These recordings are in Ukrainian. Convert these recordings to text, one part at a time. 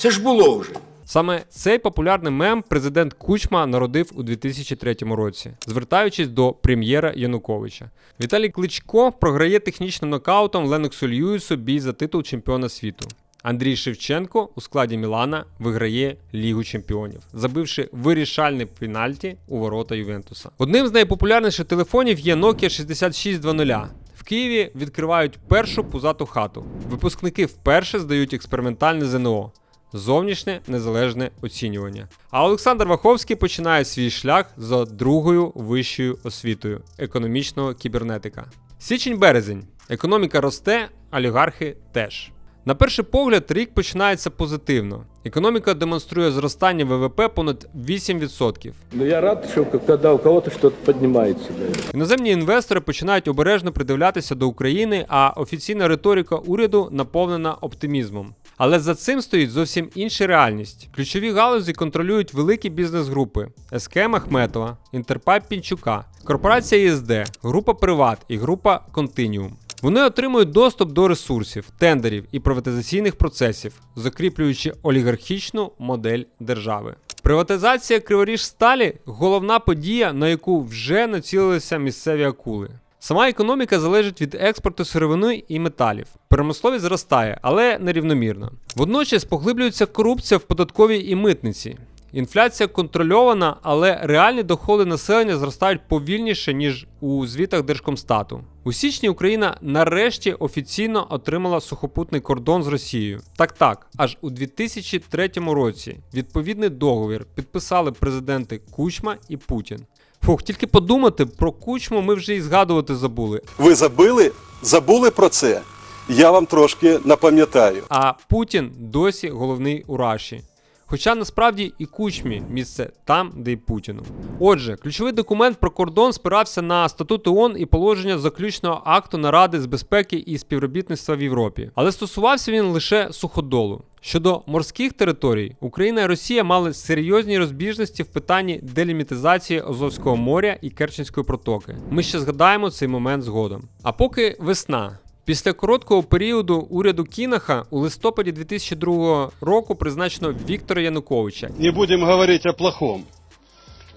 Це ж було вже. Саме цей популярний мем президент Кучма народив у 2003 році, звертаючись до прем'єра Януковича. Віталій Кличко програє технічним нокаутом Леноксу Льюісу бій за титул чемпіона світу. Андрій Шевченко у складі Мілана виграє Лігу чемпіонів, забивши вирішальний пенальті у ворота Ювентуса. Одним з найпопулярніших телефонів є Nokia 6620. В Києві відкривають першу пузату хату. Випускники вперше здають експериментальне ЗНО. Зовнішнє незалежне оцінювання. А Олександр Ваховський починає свій шлях за другою вищою освітою економічного кібернетика. Січень-березень. Економіка росте, олігархи теж. На перший погляд, рік починається позитивно. Економіка демонструє зростання ВВП понад 8%. Но я рад, что когда у кого-то что-то поднимается. Да. Іноземні інвестори починають обережно придивлятися до України, а офіційна риторика уряду наповнена оптимізмом. Але за цим стоїть зовсім інша реальність. Ключові галузі контролюють великі бізнес-групи: СКМ Ахметова, Інтерпайп Пінчука, корпорація ЄСД, група Приват і група Континіум. Вони отримують доступ до ресурсів, тендерів і приватизаційних процесів, закріплюючи олігархічну модель держави. Приватизація Криворіжсталі головна подія, на яку вже націлилися місцеві акули. Сама економіка залежить від експорту сировини і металів. Промисловість зростає, але нерівномірно. Водночас поглиблюється корупція в податковій і митниці. Інфляція контрольована, але реальні доходи населення зростають повільніше, ніж у звітах Держкомстату. У січні Україна нарешті офіційно отримала сухопутний кордон з Росією. Так так, аж у 2003 році відповідний договір підписали президенти Кучма і Путін. Фух, тільки подумати про кучму ми вже і згадувати забули. Ви забили? Забули про це? Я вам трошки напам'ятаю. А Путін досі головний у Раші. Хоча насправді і кучмі місце там, де й Путіну. Отже, ключовий документ про кордон спирався на статут ООН і положення заключного акту Наради з безпеки і співробітництва в Європі, але стосувався він лише суходолу. Щодо морських територій, Україна і Росія мали серйозні розбіжності в питанні делімітизації Азовського моря і Керченської протоки. Ми ще згадаємо цей момент згодом. А поки весна. Після короткого періоду уряду Кінаха у листопаді 2002 року призначено Віктора Януковича. не будем говорить о плохом,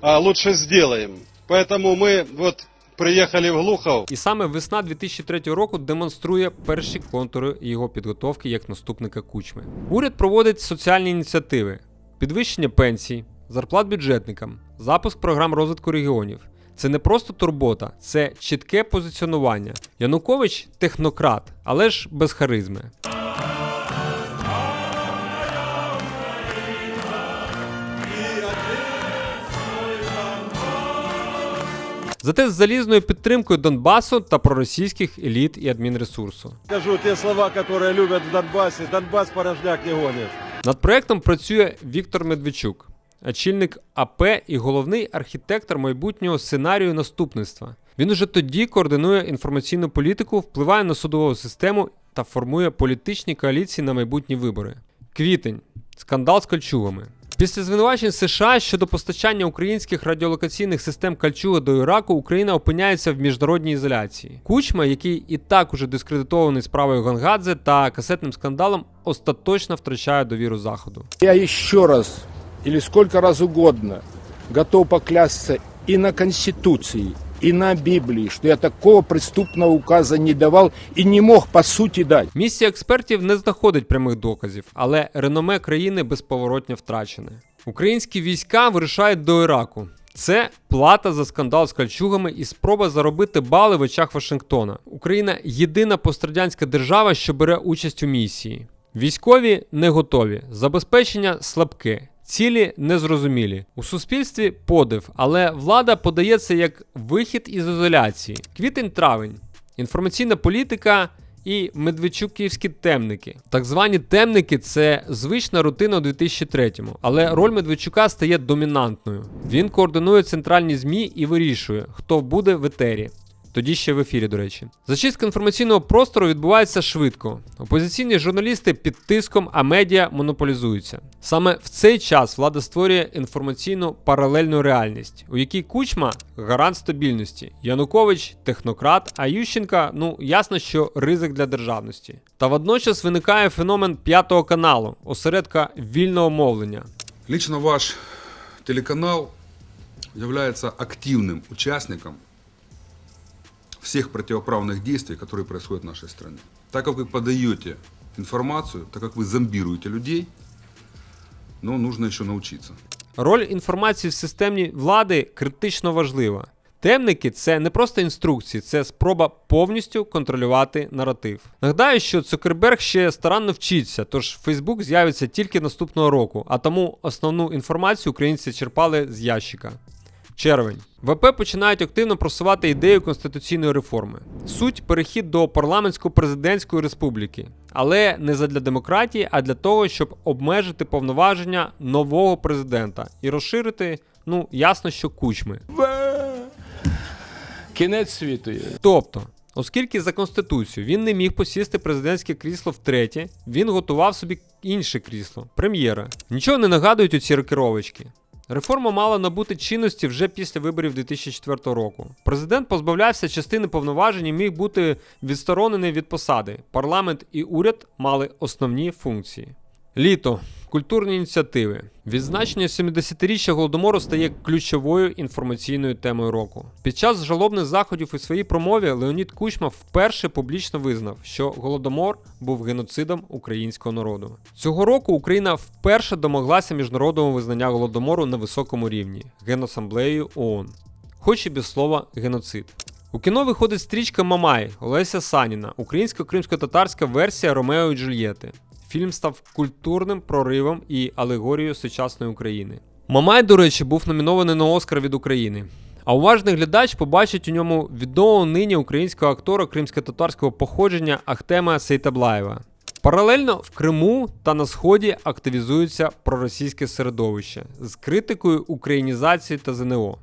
а лучше сделаем. Поэтому мы вот приехали в Глухов. І саме весна 2003 року демонструє перші контури його підготовки як наступника Кучми. Уряд проводить соціальні ініціативи: підвищення пенсій, зарплат бюджетникам, запуск програм розвитку регіонів. Це не просто турбота, це чітке позиціонування. Янукович технократ, але ж без харизми. Зате з залізною підтримкою Донбасу та проросійських еліт і адмінресурсу. Скажу те слова, которые любят в Донбассе. Донбасс порожняк не гонит. Над проектом працює Віктор Медведчук, очільник АП і головний архітектор майбутнього сценарію наступництва. Він уже тоді координує інформаційну політику, впливає на судову систему та формує політичні коаліції на майбутні вибори. Квітень скандал з кольчугами. Після звинувачень США щодо постачання українських радіолокаційних систем Кальчуга до Іраку Україна опиняється в міжнародній ізоляції. Кучма, який і так уже дискредитований справою Гангадзе та касетним скандалом, остаточно втрачає довіру заходу. Я еще раз или сколько раз угодно готов поклясться и на Конституции, и на Библии, что я такого преступного указа не давал и не мог по сути дать. Місія експертів не знаходить прямих доказів, але реноме країни безповоротньо втрачене. Українські війська вирушають до Іраку. Це плата за скандал з кальчугами і спроба заробити бали в очах Вашингтона. Україна єдина пострадянська держава, що бере участь у місії. Військові не готові, забезпечення слабке. Цілі незрозумілі. У суспільстві подив, але влада подається як вихід із ізоляції. Квітень-травень. Інформаційна політика і медведчуківські темники. Так звані темники це звична рутина у 2003-му, але роль Медведчука стає домінантною. Він координує центральні ЗМІ і вирішує, хто буде в етері. Тоді ще в ефірі, до речі. Зачистка інформаційного простору відбувається швидко. Опозиційні журналісти під тиском, а медіа монополізуються. Саме в цей час влада створює інформаційну паралельну реальність, у якій Кучма гарант стабільності, Янукович технократ, а Ющенка, ну ясно, що ризик для державності. Та водночас виникає феномен п'ятого каналу, осередка вільного мовлення. Лично ваш телеканал является активным участником всех противоправных действий, которые происходят в нашей стране. Так как вы подаете информацию, так как вы зомбируете людей, но нужно еще научиться. Роль інформації в системі влади критично важлива. Темники це не просто інструкції, це спроба повністю контролювати наратив. Нагадаю, що Цукерберг ще старанно вчиться, тож Фейсбук з'явиться тільки наступного року, а тому основну інформацію українці черпали з ящика. Червень. ВП починають активно просувати ідею конституційної реформи. Суть перехід до парламентсько-президентської республіки, але не задля демократії, а для того, щоб обмежити повноваження нового президента і розширити, ну ясно, що кучми. Кінець світу є. Тобто, оскільки за конституцією він не міг посісти президентське крісло втретє, він готував собі інше крісло прем'єра. Нічого не нагадують оці рокировочки. Реформа мала набути чинності вже після виборів 2004 року. Президент позбавлявся частини повноважень і міг бути відсторонений від посади. Парламент і уряд мали основні функції. Літо. Культурні ініціативи. Відзначення 70-річчя Голодомору стає ключовою інформаційною темою року. Під час жалобних заходів у своїй промові Леонід Кучма вперше публічно визнав, що Голодомор був геноцидом українського народу. Цього року Україна вперше домоглася міжнародного визнання Голодомору на високому рівні Генасамблеєю ООН, хоч і без слова геноцид. У кіно виходить стрічка Мамай Олеся Саніна, українсько-кримсько-татарська версія Ромео і Джульєти. Фільм став культурним проривом і алегорією сучасної України. Мамай, до речі, був номінований на Оскар від України. А уважний глядач побачить у ньому відомого нині українського актора кримсько-татарського походження Ахтема Сейтаблаєва. Паралельно в Криму та на Сході активізується проросійське середовище з критикою українізації та ЗНО.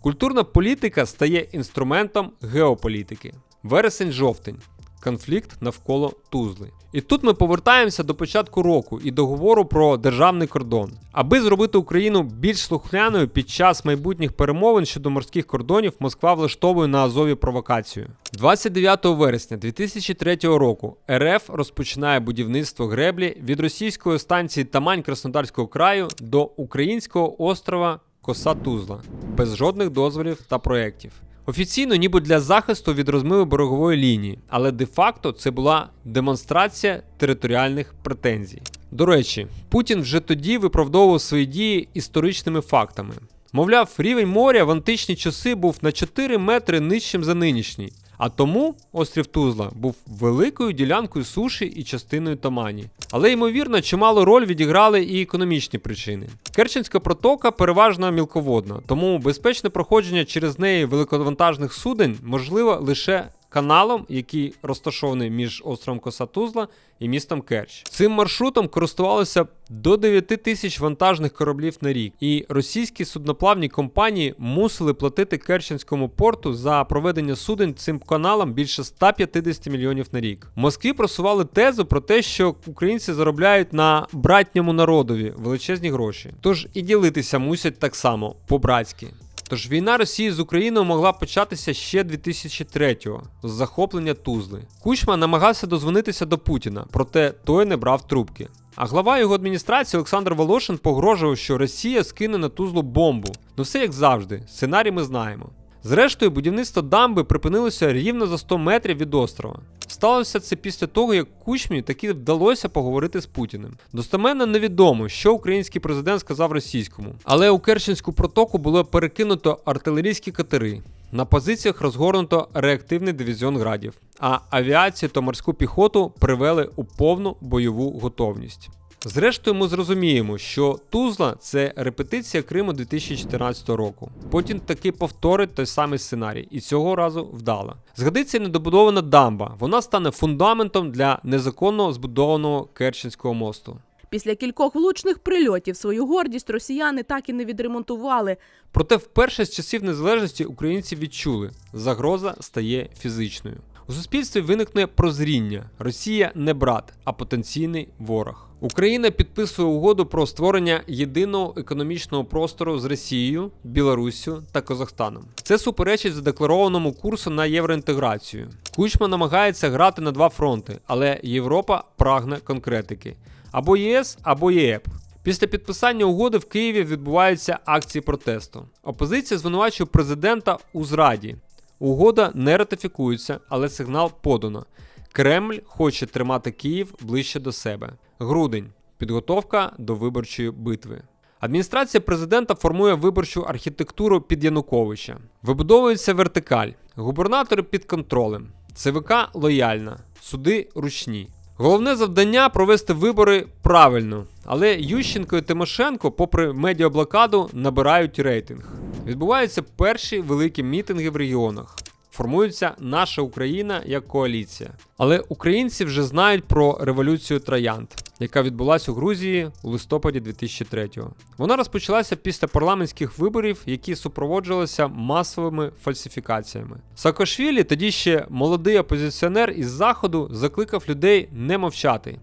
Культурна політика стає інструментом геополітики. Вересень-жовтень. Конфлікт навколо Тузли. І тут ми повертаємося до початку року і договору про державний кордон. Аби зробити Україну більш слухняною під час майбутніх перемовин щодо морських кордонів, Москва влаштовує на Азові провокацію. 29 вересня 2003 року РФ розпочинає будівництво греблі від російської станції Тамань Краснодарського краю до українського острова Коса Тузла без жодних дозволів та проєктів. Офіційно, ніби для захисту від розмиву берегової лінії, але де-факто це була демонстрація територіальних претензій. До речі, Путін вже тоді виправдовував свої дії історичними фактами. Мовляв, рівень моря в античні часи був на 4 метри нижчим за нинішній. А тому острів Тузла був великою ділянкою суші і частиною Тамані. Але ймовірно, чимало роль відіграли і економічні причини. Керченська протока переважно мілководна, тому безпечне проходження через неї великовантажних суден можливо лише каналом, який розташований між островом Коса Тузла і містом Керч. Цим маршрутом користувалося до 9 тисяч вантажних кораблів на рік, і російські судноплавні компанії мусили платити Керченському порту за проведення суден цим каналом більше 150 мільйонів на рік. В Москві просували тезу про те, що українці заробляють на братньому народові величезні гроші. Тож і ділитися мусять так само по-братськи. Тож війна Росії з Україною могла початися ще 2003-го з захоплення Тузли. Кучма намагався дозвонитися до Путіна, проте той не брав трубки. А глава його адміністрації Олександр Волошин погрожував, що Росія скине на Тузлу бомбу. Ну все як завжди, сценарій ми знаємо. Зрештою, будівництво дамби припинилося рівно за 100 метрів від острова. Сталося це після того, як Кучмі таки вдалося поговорити з Путіним. Достеменно невідомо, що український президент сказав російському, але у Керченську протоку було перекинуто артилерійські катери. На позиціях розгорнуто реактивний дивізіон градів, а авіацію та морську піхоту привели у повну бойову готовність. Зрештою, ми зрозуміємо, що Тузла це репетиція Криму 2014 року. Потім таки повторить той самий сценарій, і цього разу вдала. Згодиться й недобудована дамба. Вона стане фундаментом для незаконно збудованого Керченського мосту. Після кількох влучних прильотів свою гордість росіяни так і не відремонтували. Проте вперше з часів незалежності українці відчули, загроза стає фізичною. У суспільстві виникне прозріння: Росія не брат, а потенційний ворог. Україна підписує угоду про створення єдиного економічного простору з Росією, Білоруссю та Казахстаном. Це суперечить задекларованому курсу на євроінтеграцію. Кучма намагається грати на два фронти, але Європа прагне конкретики: або ЄС, або ЄЕП. Після підписання угоди в Києві відбуваються акції протесту. Опозиція звинувачує президента у зраді. Угода не ратифікується, але сигнал подано. Кремль хоче тримати Київ ближче до себе. Грудень підготовка до виборчої битви. Адміністрація президента формує виборчу архітектуру під Януковича. Вибудовується вертикаль, губернатори під контролем, ЦВК лояльна, суди ручні. Головне завдання провести вибори правильно, але Ющенко і Тимошенко, попри медіаблокаду, набирають рейтинг. Відбуваються перші великі мітинги в регіонах. Формується наша Україна як коаліція. Але українці вже знають про революцію троянд, яка відбулася у Грузії у листопаді 2003-го. Вона розпочалася після парламентських виборів, які супроводжувалися масовими фальсифікаціями. Саакашвілі, тоді ще молодий опозиціонер із заходу, закликав людей не мовчати.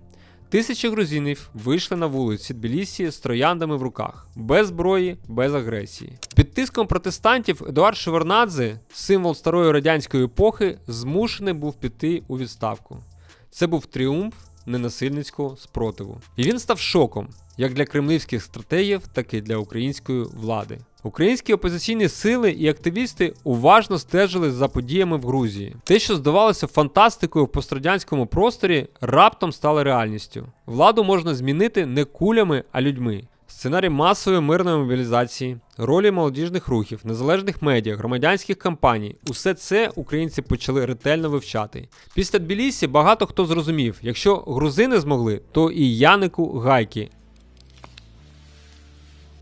Тисячі грузинів вийшли на вулиці Тбілісі з трояндами в руках, без зброї, без агресії. Під тиском протестантів Едуард Шевернадзе, символ старої радянської епохи, змушений був піти у відставку. Це був тріумф ненасильницького спротиву. І він став шоком як для кремлівських стратегів, так і для української влади. Українські опозиційні сили і активісти уважно стежили за подіями в Грузії. Те, що здавалося фантастикою в пострадянському просторі, раптом стало реальністю. Владу можна змінити не кулями, а людьми. Сценарій масової мирної мобілізації, ролі молодіжних рухів, незалежних медіа, громадянських кампаній усе це українці почали ретельно вивчати. Після Тбілісі багато хто зрозумів, якщо грузини змогли, то і Янику гайки.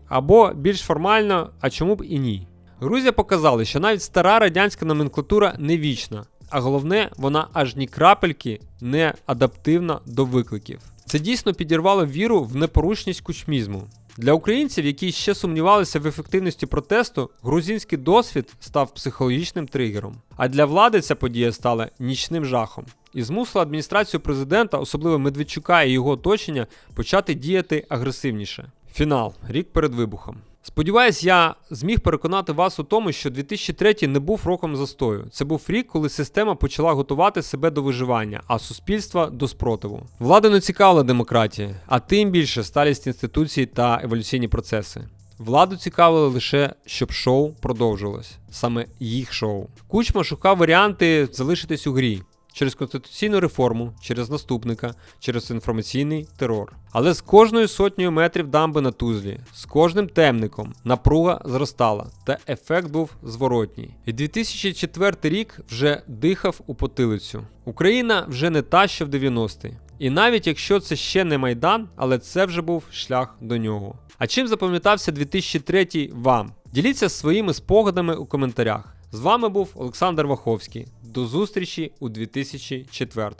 Або більш формально, а чому б і ні. Грузія показала, що навіть стара радянська номенклатура не вічна, а головне, вона аж ні крапельки не адаптивна до викликів. Це дійсно підірвало віру в непорушність кучмізму. Для українців, які ще сумнівалися в ефективності протесту, грузинський досвід став психологічним тригером. А для влади ця подія стала нічним жахом і змусила адміністрацію президента, особливо Медведчука і його оточення, почати діяти агресивніше. Фінал рік перед вибухом. Сподіваюсь, я зміг переконати вас у тому, що 2003 не був роком застою. Це був рік, коли система почала готувати себе до виживання, а суспільство до спротиву. Владу не цікавила демократія, а тим більше сталість інституцій та еволюційні процеси. Владу цікавило лише, щоб шоу продовжилось, саме їх шоу. Кучма шукав варіанти залишитись у грі через конституційну реформу, через наступника, через інформаційний терор. Але з кожною сотнею метрів дамби на Тузлі, з кожним темником напруга зростала, та ефект був зворотній. І 2004 рік вже дихав у потилицю. Україна вже не та, що в 90-ті. І навіть якщо це ще не майдан, але це вже був шлях до нього. А чим запам'ятався 2003 вам? Діліться своїми спогадами у коментарях. З вами був Олександр Ваховський. До зустрічі у 2004